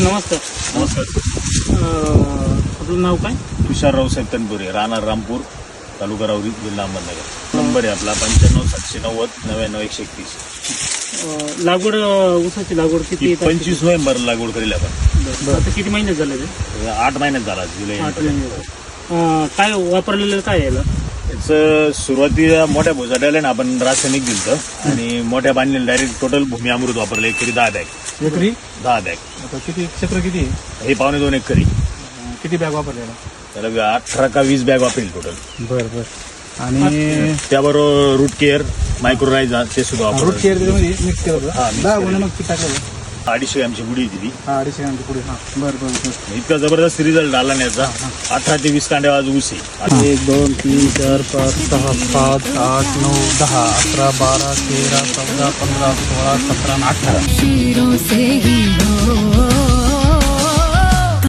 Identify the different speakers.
Speaker 1: नमस्कार.
Speaker 2: नमस्कार.
Speaker 1: अं, आपलं नाव काय?
Speaker 2: तुषार रावसाहेब तनपुरे राहणार रामपूर तालुका रावरी जिल्हा अहमदनगर. नंबर आहे आपला पंच्याण्णव सातशे नव्वद नव्याण्णव एकशे एकतीस.
Speaker 1: लागवड ऊसाची लागवड किती?
Speaker 2: पंचवीस नोव्हेंबरला लागवड करेल आपण.
Speaker 1: आता किती महिने झाले ते?
Speaker 2: आठ महिन्यात झाला जुलै
Speaker 1: आठ
Speaker 2: end
Speaker 1: महिने झाले. अं, काय वापरलेलं काय याला?
Speaker 2: याचं सुरुवातीला मोठ्या भुजाट्याला ना आपण रासायनिक दिलं आणि मोठ्या बांधलेलं डायरेक्ट टोटल भूमी अमृत वापरलं एक तरी दहा बॅग.
Speaker 3: एकरी?
Speaker 2: दहा बॅग.
Speaker 3: आता किती क्षेत्र किती?
Speaker 2: हे पावणे दोन एकरी.
Speaker 3: किती बॅग वापरलेला?
Speaker 2: त्याला अठरा का वीस बॅग वापरेल टोटल
Speaker 3: बर बर. आणि
Speaker 2: त्याबरोबर रूट केअर मायक्रोरायझा ते सुद्धा
Speaker 3: रूट
Speaker 2: वापरलं.
Speaker 3: केअर त्याच्यामध्ये मिक्स केलं होतं. दहा. गुन्हे मग
Speaker 2: अडीचशे आमची गुढी दिली.
Speaker 3: हा अडीचशे ग्रामच्या पुढे हा. बरं बरं बरं.
Speaker 2: इतका जबरदस्त रिझल्ट आला नाही याचा अठरा ते वीस कांड्या आज ऊस आहे.
Speaker 3: एक दोन तीन चार पाच सहा सात आठ नऊ दहा अकरा बारा तेरा चौदा पंधरा सोळा सतरा अठरा.